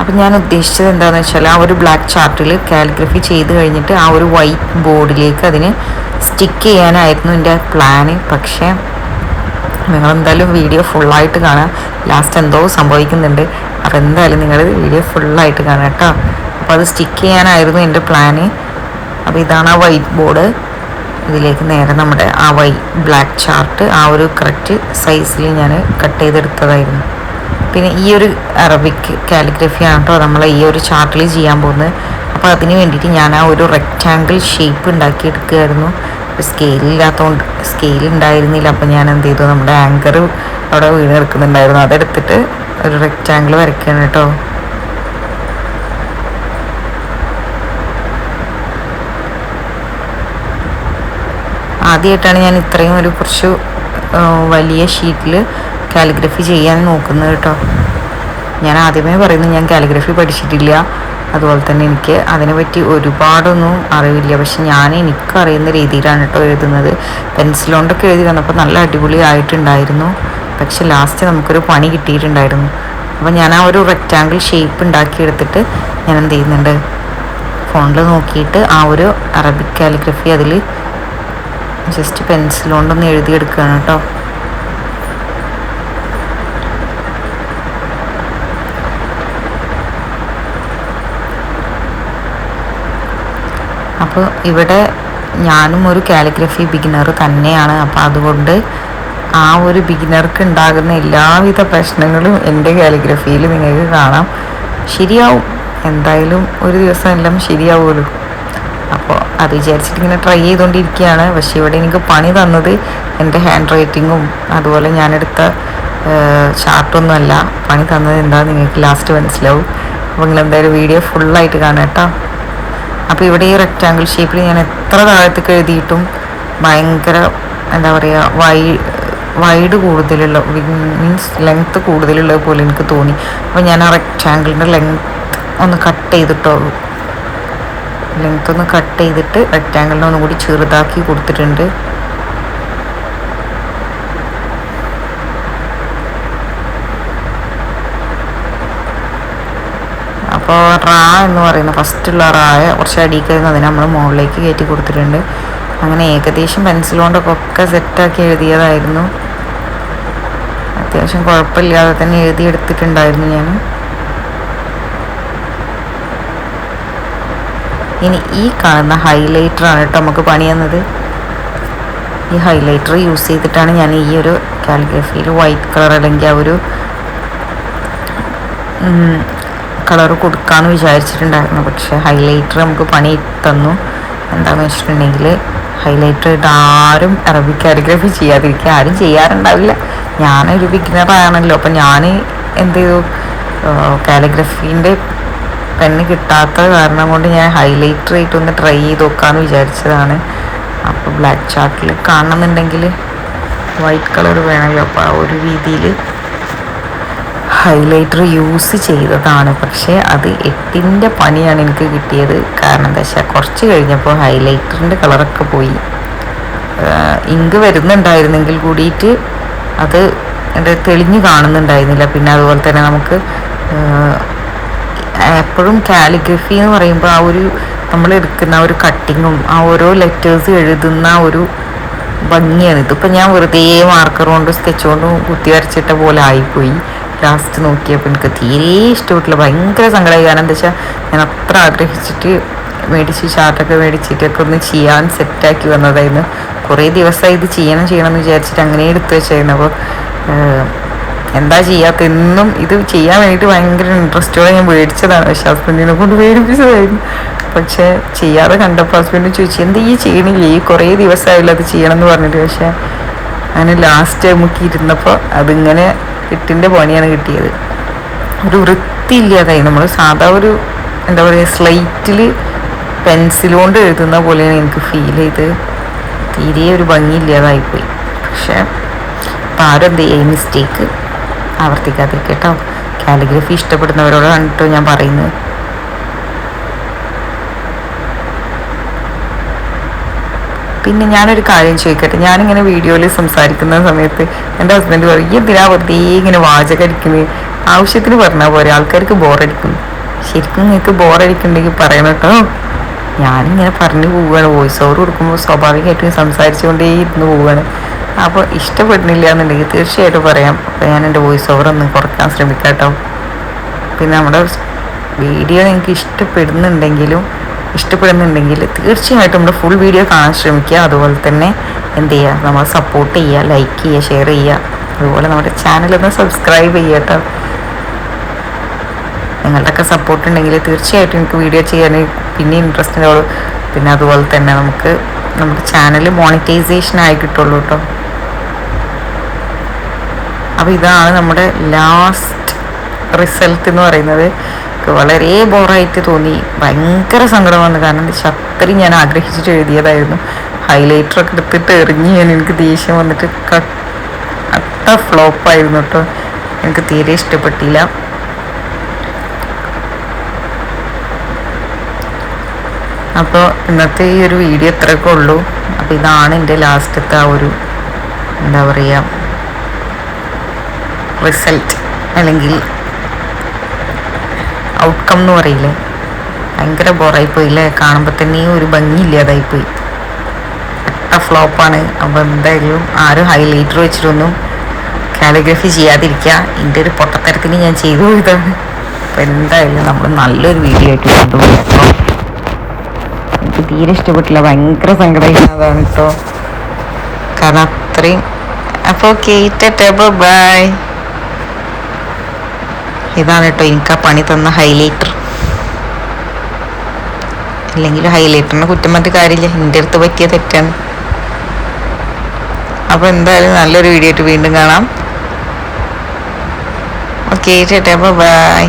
അപ്പം ഞാൻ ഉദ്ദേശിച്ചത് എന്താണെന്ന് വെച്ചാൽ ആ ഒരു ബ്ലാക്ക് ചാർട്ടിൽ കാലിഗ്രഫി ചെയ്ത് കഴിഞ്ഞിട്ട് ആ ഒരു വൈറ്റ് ബോർഡിലേക്ക് അതിന് സ്റ്റിക്ക് ചെയ്യാനായിരുന്നു എന്റെ പ്ലാന് പക്ഷേ നിങ്ങളെന്തായാലും വീഡിയോ ഫുള്ളായിട്ട് കാണാം. ലാസ്റ്റ് എന്തോ സംഭവിക്കുന്നുണ്ട്. അപ്പോൾ എന്തായാലും നിങ്ങൾ വീഡിയോ ഫുള്ളായിട്ട് കാണാം കേട്ടോ. അപ്പോൾ അത് സ്റ്റിക്ക് ചെയ്യാനായിരുന്നു എന്റെ പ്ലാന് അപ്പോൾ ഇതാണ് ആ വൈറ്റ് ബോർഡ് ഇതിലേക്ക് നേരെ നമ്മുടെ ആ വൈ ബ്ലാക്ക് ചാർട്ട് ആ ഒരു കറക്റ്റ് സൈസിൽ ഞാൻ കട്ട് ചെയ്തെടുത്തതായിരുന്നു. പിന്നെ ഈ ഒരു അറബിക് കാലിഗ്രഫിയാണ് കേട്ടോ നമ്മൾ ഈ ഒരു ചാർട്ടിൽ ചെയ്യാൻ പോകുന്നത്. അപ്പോൾ അതിന് വേണ്ടിയിട്ട് ഞാൻ ആ ഒരു റെക്റ്റാങ്കിൾ ഷേപ്പ് ഉണ്ടാക്കി എടുക്കുകയായിരുന്നു സ്കെയിലില്ലാത്തതുകൊണ്ട് സ്കെയിൽ ഉണ്ടായിരുന്നില്ല. അപ്പോൾ ഞാൻ എന്ത് ചെയ്തു? നമ്മുടെ ആങ്കർ അവിടെ വീണ് കിടക്കുന്നുണ്ടായിരുന്നു. അതെടുത്തിട്ട് ഒരു റെക്റ്റാങ്കിൾ വരയ്ക്കുകയാണ് കേട്ടോ. ആദ്യമായിട്ടാണ് ഞാൻ ഇത്രയും ഒരു കുറച്ച് വലിയ ഷീറ്റിൽ കാലിഗ്രഫി ചെയ്യാൻ നോക്കുന്നത് കേട്ടോ. ഞാൻ ആദ്യമേ പറയുന്നു ഞാൻ കാലിഗ്രഫി പഠിച്ചിട്ടില്ല. അതുപോലെ തന്നെ എനിക്ക് അതിനെപ്പറ്റി ഒരുപാടൊന്നും അറിവില്ല. പക്ഷെ ഞാൻ എനിക്കറിയുന്ന രീതിയിലാണ് കേട്ടോ എഴുതുന്നത്. പെൻസിൽ കൊണ്ടൊക്കെ എഴുതി വന്നപ്പോൾ നല്ല അടിപൊളി ആയിട്ടുണ്ടായിരുന്നു. പക്ഷെ ലാസ്റ്റ് നമുക്കൊരു പണി കിട്ടിയിട്ടുണ്ടായിരുന്നു. അപ്പോൾ ഞാൻ ആ ഒരു റെക്റ്റാങ്കിൾ ഷേപ്പ് ഉണ്ടാക്കിയെടുത്തിട്ട് ഞാൻ എന്ത് ചെയ്യുന്നുണ്ട്? ഫോണിൽ നോക്കിയിട്ട് ആ ഒരു അറബിക് കാലിഗ്രഫി അതിൽ ജസ്റ്റ് പെൻസിൽ കൊണ്ടൊന്ന് എഴുതിയെടുക്കുകയാണ് കേട്ടോ. അപ്പോൾ ഇവിടെ ഞാനും ഒരു കാലിഗ്രഫി ബിഗിനർ തന്നെയാണ്. അപ്പോൾ അതുകൊണ്ട് ആ ഒരു ബിഗിനർക്ക് ഉണ്ടാകുന്ന എല്ലാവിധ പ്രശ്നങ്ങളും എന്റെ കാലിഗ്രഫിയിൽ നിങ്ങൾക്ക് കാണാം. ശരിയാവും. എന്തായാലും ഒരു ദിവസം എല്ലാം ശരിയാവുമല്ലോ. അപ്പോൾ അത് വിചാരിച്ചിട്ട് ഇങ്ങനെ ട്രൈ ചെയ്തുകൊണ്ടിരിക്കുകയാണ് പക്ഷേ ഇവിടെ എനിക്ക് പണി തന്നത് എന്റെ ഹാൻഡ് റൈറ്റിങ്ങും അതുപോലെ ഞാനെടുത്ത ചാർട്ടൊന്നും അല്ല. പണി തന്നത് എന്താ നിങ്ങൾക്ക് ലാസ്റ്റ് മനസ്സിലാവും. അപ്പോൾ നിങ്ങൾ എന്തായാലും വീഡിയോ ഫുള്ളായിട്ട് കാണാം കേട്ടോ. അപ്പോൾ ഇവിടെ ഈ റെക്റ്റാങ്കിൾ ഷേപ്പിൽ ഞാൻ എത്ര താഴത്തേക്ക് എഴുതിയിട്ടും ഭയങ്കര എന്താ പറയുക വൈ വൈഡ് കൂടുതലുള്ള മീൻസ് ലെങ്ത്ത് കൂടുതലുള്ളത് പോലെ എനിക്ക് തോന്നി. അപ്പോൾ ഞാൻ ആ റെക്റ്റാങ്കിളിന്റെ ലെങ്ത്ത് ഒന്ന് കട്ട് ചെയ്തിട്ടോ ലെങ്ത്ത് ഒന്ന് കട്ട് ചെയ്തിട്ട് റെക്റ്റാങ്കിളിനെ ഒന്നും കൂടി ചെറുതാക്കി കൊടുത്തിട്ടുണ്ട്. അപ്പോൾ റാ എന്ന് പറയുന്ന ഫസ്റ്റുള്ള റായ കുറച്ച് അടിക്കുന്നത് അതിനെ നമ്മൾ മുകളിലേക്ക് കയറ്റി കൊടുത്തിട്ടുണ്ട് അങ്ങനെ ഏകദേശം പെൻസിൽ കൊണ്ടൊക്കെ ഒക്കെ സെറ്റാക്കി എഴുതിയതായിരുന്നു അത്യാവശ്യം കുഴപ്പമില്ലാതെ തന്നെ എഴുതിയെടുത്തിട്ടുണ്ടായിരുന്നു ഞാൻ ഇനി ഈ കാണുന്ന ഹൈലൈറ്റർ ആണ് കേട്ടോ നമുക്ക് പണി തന്നത് ഈ ഹൈലൈറ്റർ യൂസ് ചെയ്തിട്ടാണ് ഞാൻ ഈ ഒരു കാലിഗ്രഫിയിൽ വൈറ്റ് കളർ അല്ലെങ്കിൽ ആ ഒരു കളർ കൊടുക്കാമെന്ന് വിചാരിച്ചിട്ടുണ്ടായിരുന്നു. പക്ഷെ ഹൈലൈറ്റർ നമുക്ക് പണി തന്നു. എന്താണെന്ന് വെച്ചിട്ടുണ്ടെങ്കിൽ ഹൈലൈറ്റർ ഇട്ട് ആരും അറബിക് കാലിഗ്രഫി ചെയ്യാതിരിക്കുക. ആരും ചെയ്യാറുണ്ടാവില്ല. ഞാനൊരു ബിഗിനറാണല്ലോ അപ്പം ഞാൻ എന്ത് ചെയ്തു? കാലിഗ്രഫീന്റെ പെണ്ണ് കിട്ടാത്ത കാരണം കൊണ്ട് ഞാൻ ഹൈലൈറ്റർ ആയിട്ട് ഒന്ന് ട്രൈ ചെയ്ത് നോക്കാമെന്ന് വിചാരിച്ചതാണ്. അപ്പോൾ ബ്ലാക്ക് ചാർട്ടിൽ കാണണമെന്നുണ്ടെങ്കിൽ വൈറ്റ് കളർ വേണമല്ലോ അപ്പോൾ ആ ഒരു രീതിയിൽ ഹൈലൈറ്റർ യൂസ് ചെയ്തതാണ്. പക്ഷേ അത് എട്ടിന്റെ പണിയാണ് എനിക്ക് കിട്ടിയത്. കാരണം എന്താ വെച്ചാൽ കുറച്ച് കഴിഞ്ഞപ്പോൾ ഹൈലൈറ്ററിന്റെ കളറൊക്കെ പോയി. ഇങ്ക് വരുന്നുണ്ടായിരുന്നെങ്കിൽ കൂടിയിട്ട് അത് എന്റെ തെളിഞ്ഞ് കാണുന്നുണ്ടായിരുന്നില്ല. പിന്നെ അതുപോലെ തന്നെ നമുക്ക് എപ്പോഴും കാലിഗ്രഫി എന്ന് പറയുമ്പോൾ ആ ഒരു നമ്മൾ എടുക്കുന്ന ഒരു കട്ടിങ്ങും ആ ഓരോ ലെറ്റേഴ്സ് എഴുതുന്ന ഒരു ഭംഗിയാണ്. ഇതിപ്പോൾ ഞാൻ വെറുതെ മാർക്കർ കൊണ്ടും സ്കെച്ച് കൊണ്ടും കുത്തി വരച്ചിട്ട പോലെ ആയിപ്പോയി. ലാസ്റ്റ് നോക്കിയപ്പോൾ എനിക്ക് തീരെ ഇഷ്ടപ്പെട്ടില്ല. ഭയങ്കര സങ്കടമായി കാരണം എന്താ വെച്ചാൽ ഞാൻ അത്ര ആഗ്രഹിച്ചിട്ട് മേടിച്ച് ചാർട്ടൊക്കെ മേടിച്ചിട്ടൊക്കെ ഒന്ന് ചെയ്യാൻ സെറ്റാക്കി വന്നതായിരുന്നു. കുറേ ദിവസമായി ഇത് ചെയ്യണം ചെയ്യണം എന്ന് വിചാരിച്ചിട്ട് അങ്ങനെ എടുത്തു വെച്ചായിരുന്നു. അപ്പോൾ എന്താ ചെയ്യാത്ത? എന്നും ഇത് ചെയ്യാൻ വേണ്ടിയിട്ട് ഭയങ്കര ഇൻട്രസ്റ്റോടെ ഞാൻ മേടിച്ചതാണ്. പക്ഷെ ഹസ്ബൻഡിനെ കൊണ്ട് മേടിപ്പിച്ചതായിരുന്നു. പക്ഷേ ചെയ്യാതെ കണ്ടപ്പോൾ ഹസ്ബൻഡ് ചോദിച്ചു എന്താ ഈ ചെയ്യണില്ലേ? ഈ കുറേ ദിവസമായില്ല അത് ചെയ്യണം എന്ന് പറഞ്ഞിട്ട്. പക്ഷേ അങ്ങനെ ലാസ്റ്റ് നമുക്ക് ഇരുന്നപ്പോൾ അതിങ്ങനെ എട്ടിന്റെ പണിയാണ് കിട്ടിയത്. ഒരു വൃത്തിയില്ലാതായി. നമ്മൾ സാധാ ഒരു എന്താ പറയുക സ്ലൈറ്റിൽ പെൻസിൽ കൊണ്ട് എഴുതുന്ന പോലെയാണ് എനിക്ക് ഫീൽ ചെയ്ത് തീരെ ഒരു ഭംഗിയില്ലാതായിപ്പോയി. പക്ഷേ അപ്പം ആരും എന്ത് ചെയ്യുക ഈ മിസ്റ്റേക്ക് ആവർത്തിക്കാതിരിക്കട്ടോ. കേട്ടോ കാലിഗ്രഫി ഇഷ്ടപ്പെടുന്നവരോടാണ് കേട്ടോ ഞാൻ പറയുന്നത്. പിന്നെ ഞാനൊരു കാര്യം ചോദിക്കട്ടെ? ഞാനിങ്ങനെ വീഡിയോയിൽ സംസാരിക്കുന്ന സമയത്ത് എന്റെ ഹസ്ബൻഡ് പറയും ഈ എന്തിനാ വെറുതെ ഇങ്ങനെ വാചകടിക്കുന്നത് ആവശ്യത്തിന് പറഞ്ഞാൽ പോരെ? ആൾക്കാർക്ക് ബോറടിക്കും ശരിക്കും നിങ്ങൾക്ക് ബോറടിക്കുന്നുണ്ടെങ്കിൽ പറയണം കേട്ടോ. ഞാനിങ്ങനെ പറഞ്ഞു പോവുകയാണ്. വോയിസ് ഓവർ കൊടുക്കുമ്പോൾ സ്വാഭാവികമായിട്ടും സംസാരിച്ചുകൊണ്ടേ ഇരുന്ന് പോവുകയാണ്. അപ്പോൾ ഇഷ്ടപ്പെടുന്നില്ല എന്നുണ്ടെങ്കിൽ തീർച്ചയായിട്ടും പറയാം. അപ്പോൾ ഞാൻ എന്റെ വോയിസ് ഓവർ ഒന്ന് കുറയ്ക്കാൻ ശ്രമിക്കാം കേട്ടോ. പിന്നെ നമ്മുടെ വീഡിയോ നിങ്ങൾക്ക് ഇഷ്ടപ്പെടുന്നുണ്ടെങ്കിലും ഇഷ്ടപ്പെടുന്നുണ്ടെങ്കിൽ തീർച്ചയായിട്ടും നമ്മുടെ ഫുൾ വീഡിയോ കാണാൻ ശ്രമിക്കുക. അതുപോലെ തന്നെ എന്ത് ചെയ്യുക? നമ്മൾ സപ്പോർട്ട് ചെയ്യുക ലൈക്ക് ചെയ്യുക ഷെയർ ചെയ്യുക. അതുപോലെ നമ്മുടെ ചാനലൊന്ന് സബ്സ്ക്രൈബ് ചെയ്യുക കേട്ടോ. നിങ്ങളുടെയൊക്കെ സപ്പോർട്ട് ഉണ്ടെങ്കിൽ തീർച്ചയായിട്ടും എനിക്ക് വീഡിയോ ചെയ്യാൻ പിന്നെ ഇൻട്രസ്റ്റ് ഉണ്ടാവുള്ളൂ. പിന്നെ അതുപോലെ തന്നെ നമുക്ക് നമ്മുടെ ചാനൽ മോണിറ്റൈസേഷൻ ആയി കിട്ടുള്ളൂ കേട്ടോ. അപ്പോൾ ഇതാണ് നമ്മുടെ ലാസ്റ്റ് റിസൾട്ട് എന്ന് പറയുന്നത്. എനിക്ക് വളരെ ബോറായിട്ട് തോന്നി. ഭയങ്കര സങ്കടം വന്നു. കാരണം അത്രയും ഞാൻ ആഗ്രഹിച്ചിട്ട് എഴുതിയതായിരുന്നു. ഹൈലൈറ്റർ ഒക്കെ എടുത്തിട്ട് എറിഞ്ഞ് ഞാൻ എനിക്ക് ദേഷ്യം വന്നിട്ട് കട്ട ഫ്ലോപ്പായിരുന്നു കേട്ടോ എനിക്ക് തീരെ ഇഷ്ടപ്പെട്ടില്ല. അപ്പോൾ ഇന്നത്തെ ഈ ഒരു വീഡിയോ ഇത്രയൊക്കെ ഉള്ളൂ. അപ്പോൾ ഇതാണ് എന്റെ ലാസ്റ്റത്തെ ആ ഒരു എന്താ പറയുക റിസൾട്ട് അല്ലെങ്കിൽ ഔട്ട്കം എന്ന് പറയില്ലേ? ഭയങ്കര ബോറായിപ്പോയില്ലേ കാണുമ്പോൾ തന്നെ ഒരു ഭംഗിയില്ലാതായിപ്പോയി അട്ട ഫ്ലോപ്പാണ് അപ്പോൾ എന്തായാലും ആരും ഹൈലൈറ്റർ വെച്ചിട്ടൊന്നും കാലിഗ്രഫി ചെയ്യാതിരിക്കുക എന്റെ ഒരു പൊട്ടത്തരത്തിന് ഞാൻ ചെയ്തു പോയതാണ് അപ്പോൾ എന്തായാലും നമ്മൾ നല്ലൊരു വീഡിയോ ആയിട്ട് കൊണ്ടുപോകാം കേട്ടോ എനിക്ക് തീരെ ഇഷ്ടപ്പെട്ടില്ല. ഭയങ്കര സങ്കടമായിരുന്നു കേട്ടോ കാരണം അത്രയും അപ്പോൾ കേട്ടെ ബൈ ഇതാണ് കേട്ടോ എനിക്ക് ആ പണി തന്ന ഹൈലൈറ്റർ അല്ലെങ്കിൽ ഹൈലൈറ്ററിന് കുറ്റം പറഞ്ഞിട്ട് കാര്യമില്ല. എന്റെ അടുത്ത് പറ്റിയ തെറ്റാണ്. അപ്പോൾ എന്തായാലും നല്ലൊരു വീഡിയോ ആയിട്ട് വീണ്ടും കാണാം. ഓക്കെ ചേട്ടാ ബൈ